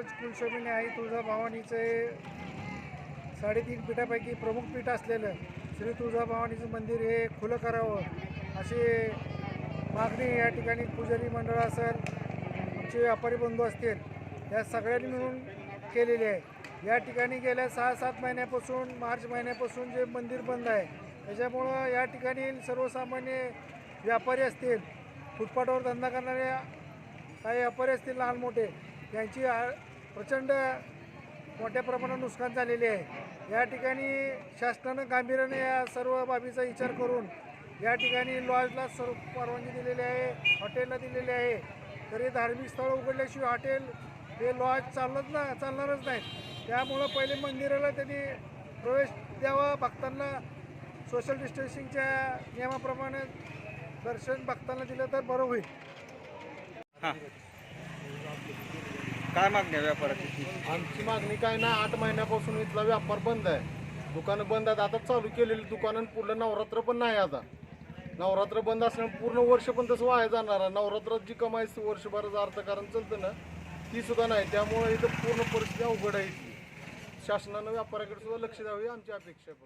कुलस्वामिनी आई तुळजाभवानीचे साडेतीन पीठापैकी प्रमुख पीठ असलेलं श्री तुळजाभवानीचं मंदिर हे खुलं करावं अशी मागणी या ठिकाणी पुजारी मंडळ असेल आमचे व्यापारी बंधू असतील या सगळ्यांनी मिळून केलेली आहे. या ठिकाणी गेल्या सहा सात महिन्यापासून मार्च महिन्यापासून जे मंदिर बंद आहे त्याच्यामुळं या ठिकाणी सर्वसामान्य व्यापारी असतील फुटपाथवर धंदा करणारे काही व्यापारी असतील लहान मोठे यांची प्रचंड मोठ्या प्रमाणात नुकसान झालेले आहे. या ठिकाणी शासनानं गांभीर्याने या सर्व बाबीचा विचार करून या ठिकाणी लॉजला सर्व परवानगी दिलेली आहे हॉटेलला दिलेली आहे. तरी धार्मिक स्थळं उघडल्याशिवाय हॉटेल हे लॉज चालत ना चालणारच नाहीत. त्यामुळं पहिले मंदिराला त्यांनी प्रवेश द्यावा भक्तांना सोशल डिस्टन्सिंगच्या नियमाप्रमाणे दर्शन भक्तांना दिलं तर बरं होईल. हां. काय मागणी आहे व्यापाराची? आमची मागणी काय ना आठ महिन्यापासून इथला व्यापार बंद आहे. दुकानं बंद आहेत. आता चालू केलेली दुकानं पुढलं नवरात्र पण नाही आता. नवरात्र बंद असल्यामुळे पूर्ण वर्ष पण तसं वाया जाणार आहे. नवरात्रात जी कमाई वर्षभराचं अर्थकारण चालतं ना ती सुद्धा नाही. त्यामुळे इथं पूर्ण परिस्थिती अवघड आहे इथली. शासनानं व्यापाराकडे सुद्धा लक्ष द्यावे आमची अपेक्षा आहे